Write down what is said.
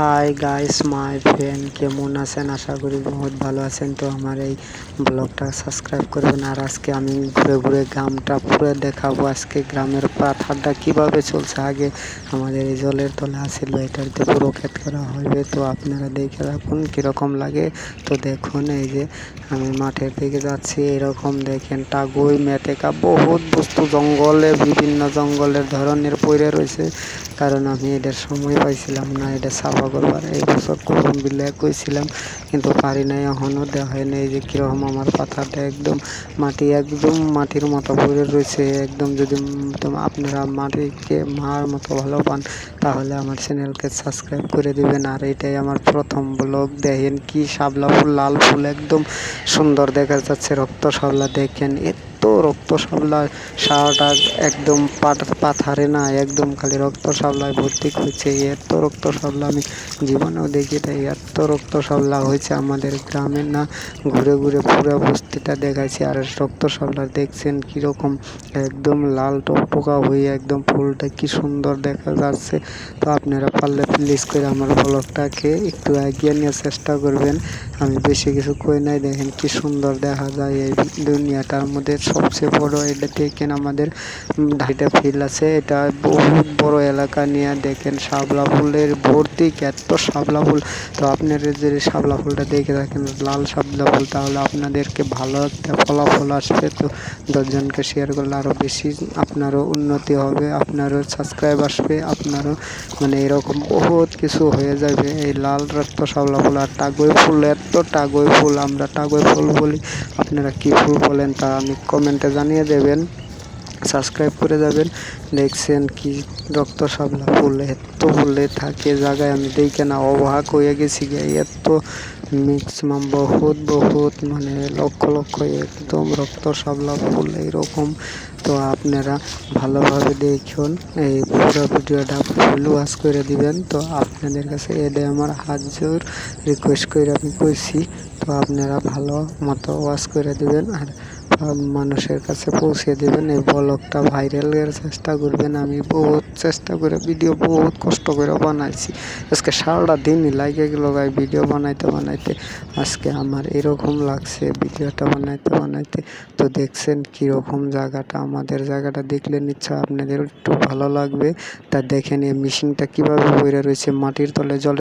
Hi guys my friend কেমন আছেন? আশা করি বহুত ভালো আছেন। তো আমার এই ব্লগটা সাবস্ক্রাইব করবেন। আর আজকে আমি ঘুরে ঘুরে গ্রামটা পুরো দেখাবো। আজকে গ্রামের পাথারটা কীভাবে চলছে? আগে আমাদের এই জলের তলে আসিল এটাতে পুরো ক্ষেত করা হবে তো আপনারা দেখে রাখুন কীরকম লাগে। তো দেখুন, এই যে আমি মাঠের দিকে যাচ্ছি। এরকম দেখেন টাগুই মেটেকা। বহুত বস্তু জঙ্গলে, বিভিন্ন জঙ্গলের ধরনের পড়ে রয়েছে। কারণ আমি এটার সময় পাইছিলাম না এটা সাফা করবার। এই বছর করুন বিলে কইছিলাম, কিন্তু পারি নাই এখনও হয় নাই যে কীরকম আমার পাথাটা একদম মাটি, একদম মাটির মতো পড়ে রয়েছে একদম যদি আপনারা মাটিকে মার মতো ভালো পান, তাহলে আমার চ্যানেলকে সাবস্ক্রাইব করে দিবেন। আর এটাই আমার প্রথম ব্লগ। দেখেন কি শাপলা ফুল লাল ফুল একদম সুন্দর দেখা যাচ্ছে, রক্ত শাপলা দেখেন। রক্ত শাপলা সারাটা একদম পাথারে না, একদম খালি রক্ত শাপলায় ভর্তি হয়েছে এত রক্ত শাপলা আমি জীবনেও দেখি নাই, এত রক্ত শাপলা হয়েছে আমাদের গ্রামে না। ঘুরে ঘুরে পুরো বস্তিটা দেখাইছি, আর রক্ত শাপলা দেখছেন কীরকম? একদম লাল টকটকা হয়ে একদম ফুলটা কি সুন্দর দেখা যাচ্ছে। তো আপনারা পারলে প্লিজ করে আমার ব্লগটাকে একটু এগিয়ে নেওয়ার চেষ্টা করবেন। আমি বেশি কিছু কই নাই, দেখেন কি সুন্দর দেখা যায় এই দুনিয়াটার মধ্যে। সবচেয়ে বড় এটা দেখেন আমাদের ঢাইটা ফিল আছে। এটা বহুত বড় এলাকা নিয়ে দেখেন, শাপলা ফুলের ভর্তি, এত শাপলা ফুল। তো আপনারা যদি শাপলা ফুলটা দেখে থাকেন, লাল শাপলা ফুল, তাহলে আপনাদেরকে ভালো একটা ফলাফল আসবে। তো দশজনকে শেয়ার করলে আরও বেশি আপনারও উন্নতি হবে, আপনারও সাবস্ক্রাইব আসবে, আপনারও মানে এরকম বহুত কিছু হয়ে যাবে। এই লাল রক্ত শাপলা ফুল আর টাগই ফুল, এত টাগই ফুল, আমরা টাগই ফুল বলি। আপনারা কী ফুল বলেন তা আমি কমেন্টে জানিয়ে দেবেন। সাবস্ক্রাইব করে যাবেন। দেখছেন কি রক্ত শাপলা ফুল, এত ফুলে থাকে জায়গায়, আমি দেখে না, অবাক হয়ে গেছি এত ম্যাক্সিমাম বহুত বহুত মানে লক্ষ লক্ষ, একদম রক্ত শাপলা ফুল এইরকম তো আপনারা ভালোভাবে দেখুন, এই পুরো ভিডিওটা ফুল ওয়াশ করে দিবেন। তো আপনাদের কাছে এটা আমার হাত জোর রিকোয়েস্ট করে আমি কইছি, তো আপনারা ভালো মতো ওয়াশ করে দিবেন। আর মানুষের কাছে পৌঁছে দেবেন। এই ব্লগটা ভাইরালের চেষ্টা করবেন। আমি বহুত চেষ্টা করে ভিডিও বহুত কষ্ট করে বানাইছি। আজকে সারাটা দিনই লাগে গেল গাই ভিডিও বানাইতে বানাইতে। আজকে আমার এরকম লাগছে ভিডিওটা বানাইতে বানাইতে। তো দেখছেন কীরকম জায়গাটা, আমাদের জায়গাটা দেখলে নিশ্চয় আপনাদের একটু ভালো লাগবে। তা দেখেন এই মেশিনটা কীভাবে বইরে রয়েছে, মাটির তলে জলে